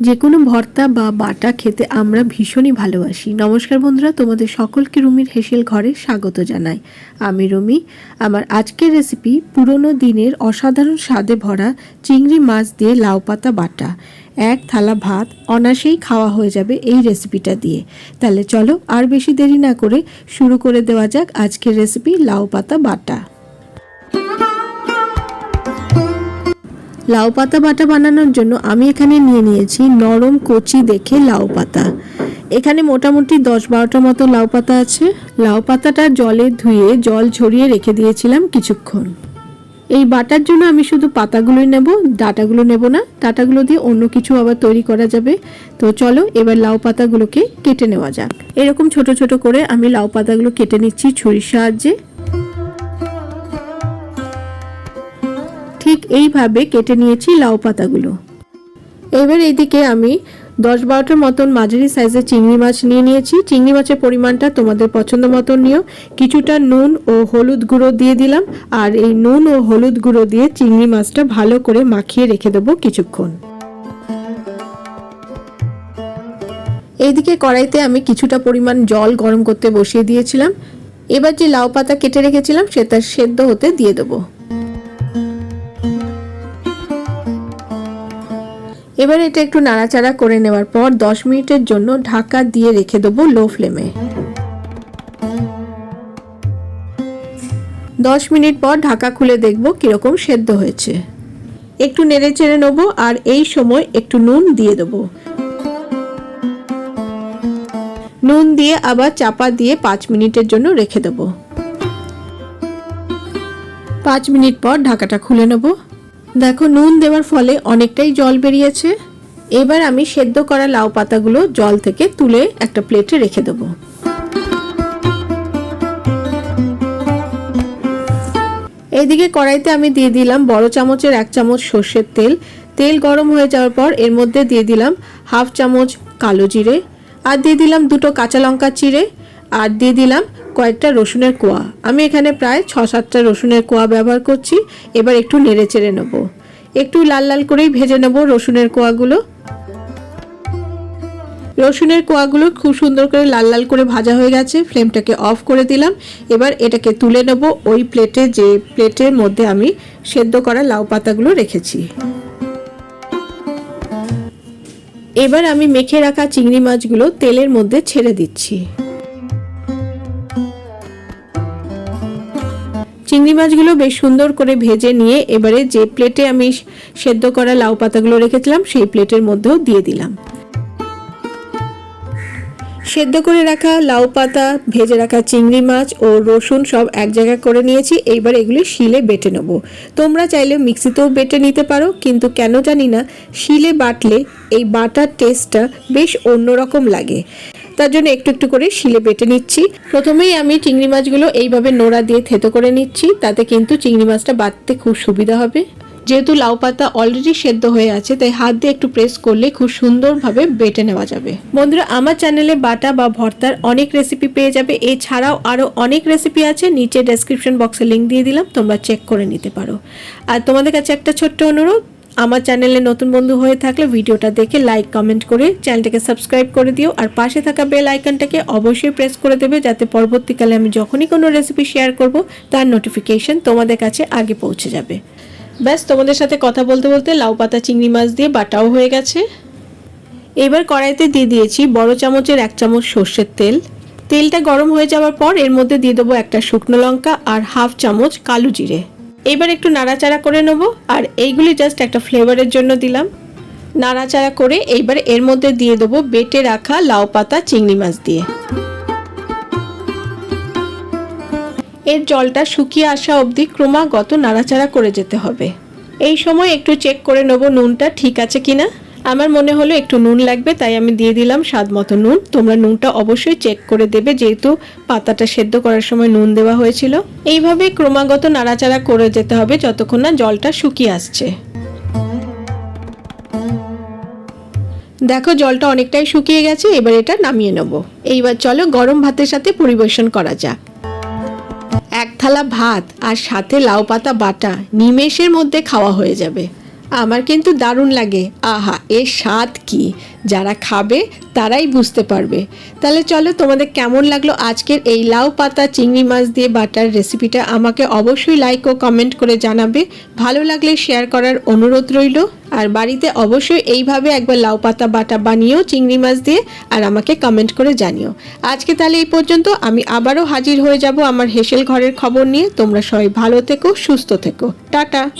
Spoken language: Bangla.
যে কোনো ভর্তা বা বাটা খেতে আমরা ভীষণই ভালোবাসি। নমস্কার বন্ধুরা, তোমাদের সকলকে রুমির হেসেল ঘরে স্বাগত জানাই। আমি রুমি। আমার আজকের রেসিপি পুরনো দিনের অসাধারণ স্বাদে ভরা চিংড়ি মাছ দিয়ে লাউ পাতা বাটা। এক থালা ভাত অনাসেই খাওয়া হয়ে যাবে এই রেসিপিটা দিয়ে। তাহলে চলো আর বেশি দেরি না করে শুরু করে দেওয়া যাক আজকের রেসিপি লাউ পাতা বাটা। লাউ পাতা বাটা বানানোর জন্য আমি এখানে নিয়ে নিয়েছি নরম কচি দেখে লাউ পাতা। এখানে মোটামুটি দশ বারোটা মতো লাউ পাতা আছে। লাউ পাতাটা জলে ধুয়ে জল ঝরিয়ে রেখে দিয়েছিলাম কিছুক্ষণ। এই বাটার জন্য আমি শুধু পাতাগুলোই নেব, ডাটাগুলো নেব না, ডাটাগুলো দিয়ে অন্য কিছু আবার তৈরি করা যাবে। তো চলো এবার লাউ পাতাগুলোকে কেটে নেওয়া যাক। এরকম ছোট ছোট করে আমি লাউ পাতাগুলো কেটে নিচ্ছি ছুরির সাহায্যে। এইভাবে কেটে নিয়েছি লাউ পাতাগুলো। এবার এইদিকে আমি দশ বারোটার মতন মাঝারি সাইজের চিংড়ি মাছ নিয়ে নিয়েছি। চিংড়ি মাছের পরিমাণটা তোমাদের পছন্দ মতন নিও। কিছুটা নুন ও হলুদ গুঁড়ো দিয়ে দিলাম। আর এই নুন ও হলুদ গুঁড়ো দিয়ে চিংড়ি মাছটা ভালো করে মাখিয়ে রেখে দেবো কিছুক্ষণ। এইদিকে কড়াইতে আমি কিছুটা পরিমাণ জল গরম করতে বসিয়ে দিয়েছিলাম। এবার যে লাউ পাতা কেটে রেখেছিলাম, সেটা সেদ্ধ হতে দিয়ে দেবো। এবার এটা একটু নাড়াচাড়া করে নেওয়ার পর দশ মিনিটের জন্য ঢাকা দিয়ে রেখে দেবো লো ফ্লেমে। দশ মিনিট পর ঢাকা খুলে দেখব কীরকম সেদ্ধ হয়েছে। একটু নেড়ে চেড়ে নেব আর এই সময় একটু নুন দিয়ে দেবো। নুন দিয়ে আবার চাপা দিয়ে পাঁচ মিনিটের জন্য রেখে দেবো। পাঁচ মিনিট পর ঢাকাটা খুলে নেব। দেখো, নুন দেওয়ার ফলে অনেকটাই জল বেরিয়েছে। এবার আমি সেদ্ধ করা লাউ পাতাগুলো জল থেকে তুলে একটা প্লেটে রেখে দেব। এইদিকে কড়াইতে আমি দিয়ে দিলাম বড় চামচের এক চামচ সর্ষের তেল। তেল গরম হয়ে যাওয়ার পর এর মধ্যে দিয়ে দিলাম হাফ চামচ কালো জিরে আর দিয়ে দিলাম দুটো কাঁচা লঙ্কা চিড়ে আর দিয়ে দিলাম কয়েকটা রসুনের কোয়া। আমি এখানে প্রায় ছ সাতটা রসুনের কোয়া ব্যবহার করছি। এবার একটু নেড়ে চেড়ে নেব। একটু লাল লাল করেই ভেজে নেব রসুনের কোয়াগুলো। রসুনের কোয়াগুলো খুব সুন্দর করে লাল লাল করে ভাজা হয়ে গেছে, ফ্লেমটাকে অফ করে দিলাম। এবার এটাকে তুলে নেব ওই প্লেটে, যে প্লেটের মধ্যে আমি সেদ্ধ করা লাউ পাতাগুলো রেখেছি। এবার আমি মেখে রাখা চিংড়ি মাছগুলো তেলের মধ্যে ছেড়ে দিচ্ছি। চিংড়ি মাছগুলো বেশ সুন্দর করে ভেজে নিয়ে এবারে যে প্লেটে আমি সেদ্ধ করা লাউ পাতাগুলো রেখেছিলাম, সেই প্লেটের মধ্যেও দিয়ে দিলাম। সেদ্ধ করে রাখা লাউ পাতা, ভেজে রাখা চিংড়ি মাছ ও রসুন সব এক জায়গায় করে নিয়েছি। এইবার এগুলি শিলে বেটে নেব। তোমরা চাইলে মিক্সিতেও বেটে নিতে পারো, কিন্তু কেন জানি না, শিলে বাটলে এই বাটার টেস্টটা বেশ অন্যরকম লাগে। তার জন্য একটু একটু করে শিলে বেটে নিচ্ছি। প্রথমেই আমি চিংড়ি মাছগুলো এইভাবে নোড়া দিয়ে থেতো করে নিচ্ছি, তাতে কিন্তু চিংড়ি মাছটা বাটতে খুব সুবিধা হবে। যেহেতু লাউ পাতা অলরেডি সেদ্ধ হয়ে আছে, তাই হাত দিয়ে একটু প্রেস করলে খুব সুন্দরভাবে বেটে নেওয়া যাবে। বন্ধুরা, আমার চ্যানেলে বাটা বা ভর্তার অনেক রেসিপি পেয়ে যাবে। এছাড়াও আরও অনেক রেসিপি আছে, নিচে ডেসক্রিপশন বক্সে লিঙ্ক দিয়ে দিলাম, তোমরা চেক করে নিতে পারো। আর তোমাদের কাছে একটা ছোট্ট অনুরোধ আমার চ্যানেলে নতুন বন্ধু হয়ে থাকলে ভিডিওটা দেখে লাইক কমেন্ট করে চ্যানেলটাকে সাবস্ক্রাইব করে দিও। আর পাশে থাকা বেল আইকনটাকে অবশ্যই প্রেস করে দেবে যাতে পরবর্তীকালে আমি যখনই কোনো রেসিপি শেয়ার করব, তার নোটিফিকেশন তোমাদের কাছে আগে পৌঁছে যাবে। ব্যাস, তোমাদের সাথে কথা বলতে বলতে লাউ পাতা, চিংড়ি মাছ দিয়ে বাটাও হয়ে গেছে। এবার কড়াইতে দিয়ে দিয়েছি বড় চামচের এক চামচ সর্ষের তেল। তেলটা গরম হয়ে যাওয়ার পর এর মধ্যে দিয়ে দেবো একটা শুকনো লঙ্কা আর হাফ চামচ কালো জিরে। এবার একটু নাড়াচাড়া করে নেব, আর এইগুলি জাস্ট একটা ফ্লেভারের জন্য দিলাম। নাড়াচাড়া করে এইবার এর মধ্যে দিয়ে দেবো বেটে রাখা লাউ পাতা চিংড়ি মাছ দিয়ে। এর জলটা শুকিয়ে আসা অবধি ক্রমাগত নাড়াচাড়া করে যেতে হবে। এই সময় একটু চেক করে নেব নুনটা ঠিক আছে কিনা। আমার মনে হলো একটু নুন লাগবে, তাই আমি দিয়ে দিলাম স্বাদ মতো নুন। তোমরা নুনটা অবশ্যই চেক করে দেবে, যেহেতু পাতাটা সেদ্ধ করার সময় নুন দেওয়া হয়েছিল। এইভাবে ক্রমাগত নাড়াচাড়া করে যেতে হবে যতক্ষণ না জলটা শুকিয়ে আসছে। দেখো, জলটা অনেকটাই শুকিয়ে গেছে, এবার এটা নামিয়ে নেব। এইবার চলো গরম ভাতের সাথে পরিবেশন করা যাক। এক থালা ভাত আর সাথে লাউ পাতা বাটা নিমেষের মধ্যে খাওয়া হয়ে যাবে। আমার কিন্তু দারুণ লাগে। আহা, এর স্বাদ কি? যারা খাবে, তারাই বুঝতে পারবে। তাহলে চলো, তোমাদের কেমন লাগল আজকের এই লাউ পাতা চিংড়ি মাছ দিয়ে বাটার রেসিপিটা? আমাকে অবশ্যই লাইক ও কমেন্ট করে জানাবে। ভালো লাগলে শেয়ার করার অনুরোধ রইল। আর বাড়িতে অবশ্যই এইভাবে একবার লাউ পাতা, বাটা বানিয়েও চিংড়ি মাছ দিয়ে আর আমাকে কমেন্ট করে জানিও। আজকে তাহলে এই পর্যন্ত, আমি আবারও হাজির হয়ে যাব আমার হেসেল ঘরের খবর নিয়ে। তোমরা সবাই ভালো থেকো, সুস্থ থেকো। টাটা!